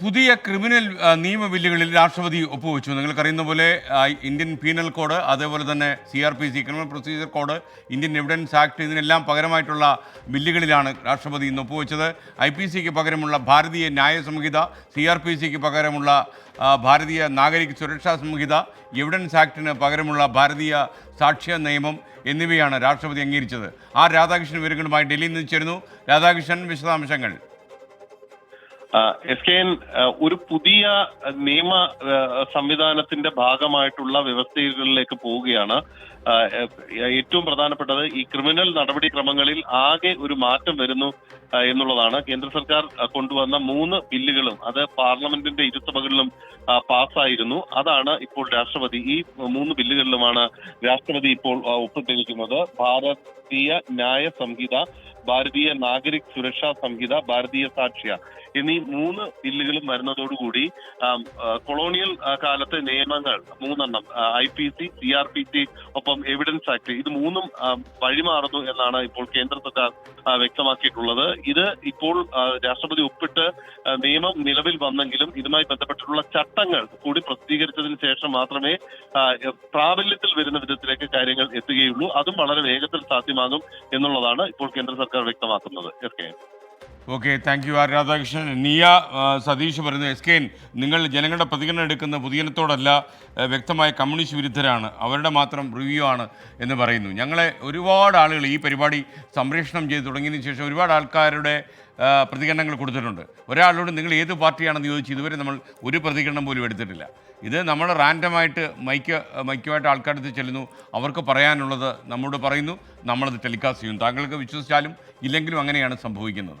പുതിയ ക്രിമിനൽ നിയമ ബില്ലുകളിൽ രാഷ്ട്രപതി ഒപ്പുവെച്ചു. നിങ്ങൾക്കറിയുന്ന പോലെ ഇന്ത്യൻ പീനൽ കോഡ് അതേപോലെ തന്നെ C R P C criminal procedure code Indian evidence act ഇതിനെല്ലാം പകരമായിട്ടുള്ള ബില്ലുകളിലാണ് രാഷ്ട്രപതി ഇന്ന് ഒപ്പുവെച്ചത്. ഐ പി സിക്ക് പകരമുള്ള ഭാരതീയ ന്യായ സംഹിത സി ആർ പി സിക്ക് പകരമുള്ള ഭാരതീയ നാഗരിക് സുരക്ഷാ സംഹിത എവിഡൻസ് ആക്ടിന് പകരമുള്ള ഭാരതീയ സാക്ഷ്യ നിയമം എന്നിവയാണ് രാഷ്ട്രപതി അംഗീകരിച്ചത്. ആർ രാധാകൃഷ്ണൻ വിവരങ്ങളുമായി ഡൽഹിയിൽ നിന്ന് ചേരുന്നു. രാധാകൃഷ്ണൻ വിശദാംശങ്ങൾ. എസ് കെ എൻ ഒരു പുതിയ നിയമ സംവിധാനത്തിന്റെ ഭാഗമായിട്ടുള്ള വ്യവസ്ഥകളിലേക്ക് പോവുകയാണ്. ഏറ്റവും പ്രധാനപ്പെട്ടത് ഈ ക്രിമിനൽ നടപടിക്രമങ്ങളിൽ ആകെ ഒരു മാറ്റം വരുന്നു എന്നുള്ളതാണ്. കേന്ദ്ര സർക്കാർ കൊണ്ടുവന്ന മൂന്ന് ബില്ലുകളും അത് പാർലമെന്റിന്റെ ഇരുസഭകളിലും പാസ്സായിരുന്നു. അതാണ് ഇപ്പോൾ രാഷ്ട്രപതി ഈ മൂന്ന് ബില്ലുകളിലുമാണ് രാഷ്ട്രപതി ഇപ്പോൾ ഒപ്പിട്ടിരിക്കുന്നത്. ഭാരതീയ ന്യായ സംഹിത. ഭാരതീയ നാഗരിക് സുരക്ഷാ സംഹിത ഭാരതീയ സാക്ഷ്യ എന്നീ മൂന്ന് ബില്ലുകളും വരുന്നതോടുകൂടി കൊളോണിയൽ കാലത്തെ നിയമങ്ങൾ മൂന്നെണ്ണം I P C C R P C ഒപ്പം എവിഡൻസ് ആക്ട് ഇത് മൂന്നും വഴിമാറുന്നു എന്നാണ് ഇപ്പോൾ കേന്ദ്ര സർക്കാർ വ്യക്തമാക്കിയിട്ടുള്ളത്. ഇത് ഇപ്പോൾ രാഷ്ട്രപതി ഒപ്പിട്ട് നിയമം നിലവിൽ വന്നെങ്കിലും ഇതുമായി ബന്ധപ്പെട്ടിട്ടുള്ള ചട്ടങ്ങൾ കൂടി പ്രസിദ്ധീകരിച്ചതിന് ശേഷം മാത്രമേ പ്രാബല്യത്തിൽ വരുന്ന വിധത്തിലേക്ക് കാര്യങ്ങൾ എത്തുകയുള്ളൂ. അതും വളരെ വേഗത്തിൽ സാധ്യമാകും എന്നുള്ളതാണ് ഇപ്പോൾ കേന്ദ്ര സർക്കാർ വ്യക്തമാക്കുന്നത്. S K. Okay thank you R Radhakrishnan നിയ സതീഷ് പറയുന്നത് എസ് കെ നിങ്ങൾ ജനങ്ങളുടെ പ്രതികരണം എടുക്കുന്ന പൊതുജനത്തോടല്ല ആ, വ്യക്തമായ കമ്മ്യൂണിസ്റ്റ് വിരുദ്ധരാണ്. അവരുടെ മാത്രം റിവ്യൂ ആണ് എന്ന് പറയുന്നു. ഞങ്ങളെ ഒരുപാട് ആളുകൾ ഈ പരിപാടി സംപ്രേഷണം ചെയ്ത് തുടങ്ങിയതിന് ശേഷം ഒരുപാട് ആൾക്കാരുടെ പ്രതികരണങ്ങൾ കൊടുത്തിട്ടുണ്ട്. ഒരാളോട് നിങ്ങൾ ഏത് പാർട്ടിയാണെന്ന് ചോദിച്ച് ഇതുവരെ നമ്മൾ ഒരു പ്രതികരണം പോലും എടുത്തിട്ടില്ല. ഇത് നമ്മൾ റാൻഡമായിട്ട് മൈക്ക് മൈക്കുമായിട്ട് ആൾക്കാരടുത്ത് ചെല്ലുന്നു. അവർക്ക് പറയാനുള്ളത് നമ്മോട് പറയുന്നു. നമ്മളത് ടെലികാസ്റ്റ് ചെയ്യുന്നു താങ്കൾക്ക് വിശ്വസിച്ചാലും ഇല്ലെങ്കിലും അങ്ങനെയാണ് സംഭവിക്കുന്നത്.